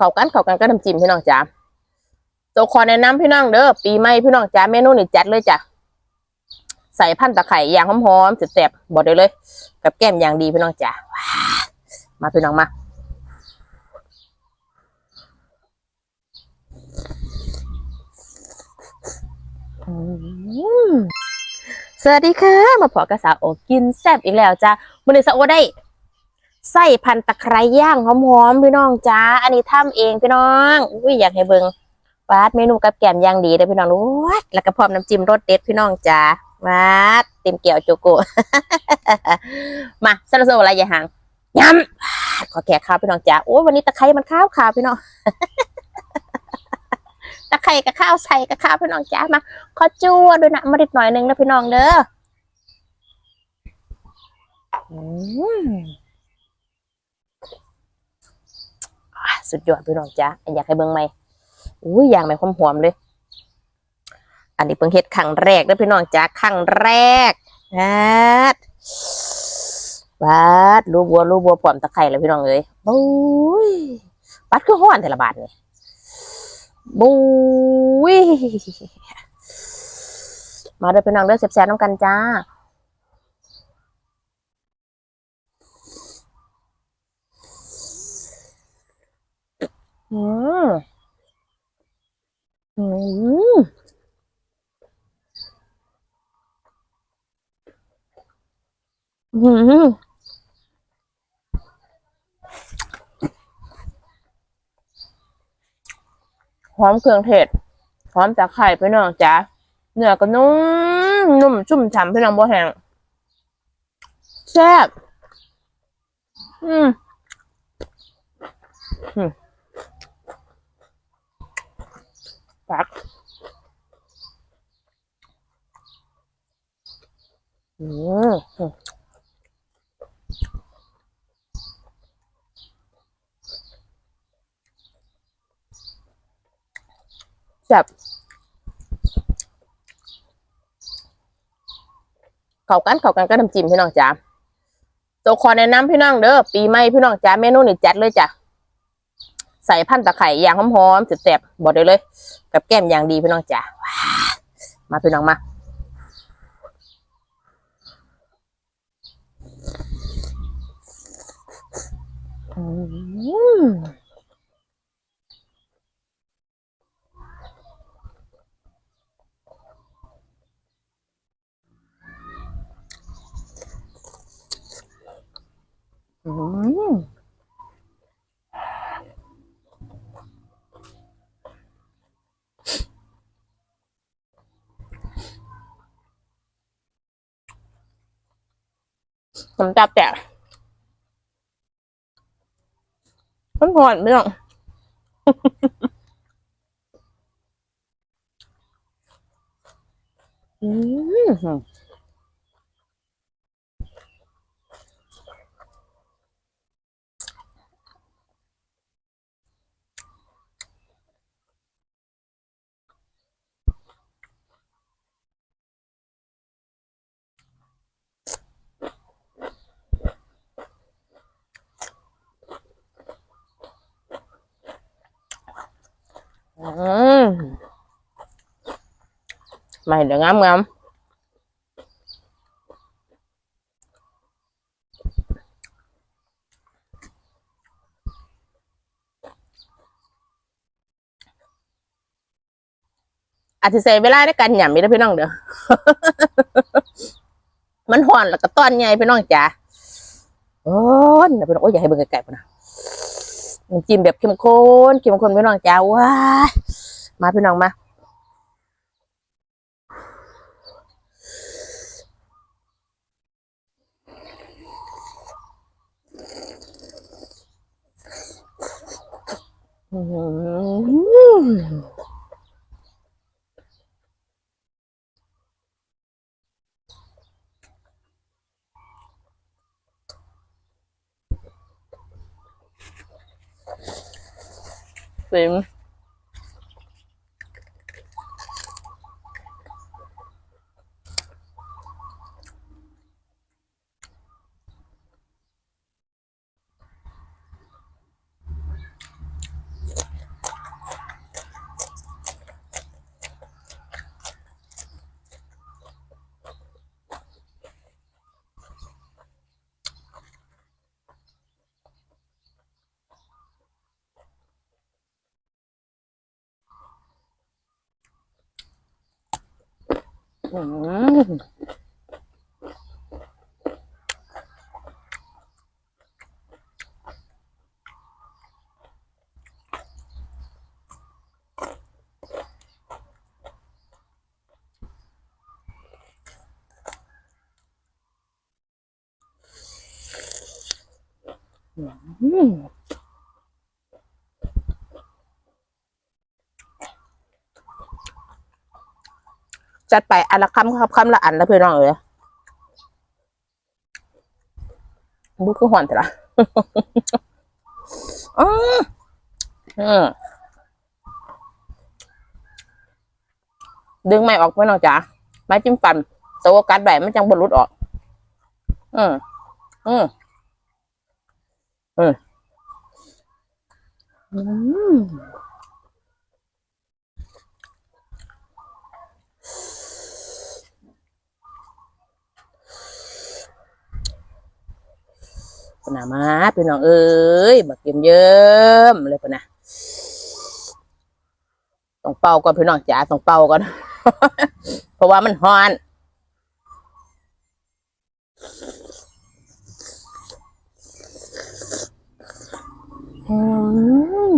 เข้ากันเข้ากันก็น้ำจิ้มพี่น้องจ๋าตัวขอแนะนำพี่น้องเด้อปีใหม่พี่น้องจ๋าเมนูนี่จัดเลยจ้ะใส่พันตะไคร่ย่างหอมๆแซ่บๆบอกได้เลย กับแก้มอย่างดีพี่น้องจ๋าว้ามาพี่น้องมาสวัสดีค่ะ มาพอกระสาวโอกินแซ่บอีกแล้วจ้ามือนี้สาวโอได้ ใส่พันตะไคร้ย่างหอมๆพี่น้องจ้า อันนี้ทำเองพี่น้องอุ้ยอยากให้เบิงวาดเมนูกับแกมย่างดีเลยพี่น้องรู้วัดแล้วก็พร้อมน้ำจิ้มรสเด็ดพี่น้องจ้าวาดเต็มเกี่ยวโจโกมาสารโซอะไรอย่าห่างยำขอแขกข้าวพี่น้องจ้าโอ้วันนี้ตะไคร้มันข้าวขาวพี่น้องตะไคร้กับข้าวใส่กับข้าวพี่น้องจ้ามาขอจั่วด้วยนะมาดิดหน่อยหนึงนะพี่น้องเด้ออืมอะ สุดยอดพี่น้องจ้าอยากให้เบิ่งไหมอุ้ยอย่างไหมหอมเลย อันนี้เพิ่งเฮ็ดครั้งแรกเด้พี่น้องจ้าครั้งแรกนะบาดรูบัวรูบัวพร้อมตะไคร้แล้วพี่น้องเอ้ยบุ้ยปัดคือห้อนแต่ละบาทนี่บุ้ยมาเด้อพี่น้องเด้อแซ่บๆน้ำกันจ้า อืมอืมอืมหอมเครื่องเทศหอมจากไข่พี่น้องจ้าเนื้อก็นุ่มนุ่มชุ่มฉ่ำพี่น้องบัวแห้งแซ่บอืมอืม ปัก อืมอืมแซ่บเข้ากันเข้ากันก็น้ำจิ้มพี่น้องจ๋าตัวขอแนะนำพี่น้องเด้อปีใหม่พี่น้องจ๋าเมนูนี่จัดเลยจ้ะ ส่พันตะไคร่อย่างหอมๆแซ่บๆบอกได้เลย กับแก้มอย่างดีพี่น้องจ๋ามาพี่น้องมาอืม อืมผมจับแต่มันหอนพี่น้องอืม อืม ไม่เดี๋ยวงามงามอาจจะใช้เวลาในการหยำมีนะพี่น้องเด้อ มันห่อนแล้วก็ต้อนใหญ่พี่น้องจ๋าโอ้ยพี่น้องโอ้ยอย่าให้เบิ่งไกลๆพุ่นนะน้ำจิ้มแบบเข้มข้นเข้มข้นพี่น้องจ๋าว้ามาพี่น้องมา อื อืมอืม จัดไปอันละคำครับคำละอันแล้วเพื่อนน้องเอ๋ยบุกคือหอนแต่ละอืมอืมดึงไม่ออกไม่อนน้องจ๋าไม้จิ้มฟันโซกัดแบบมันจังบรรลุดออก อืมอืมอืมอืม ปนามาพี่น้องเอ้ยบักเกมเยิ้มๆเลยปะนะต้องเป่าก่อนพี่น้องจ๋าต้องเป่าก่อน เพราะว่ามันฮ้อนอืม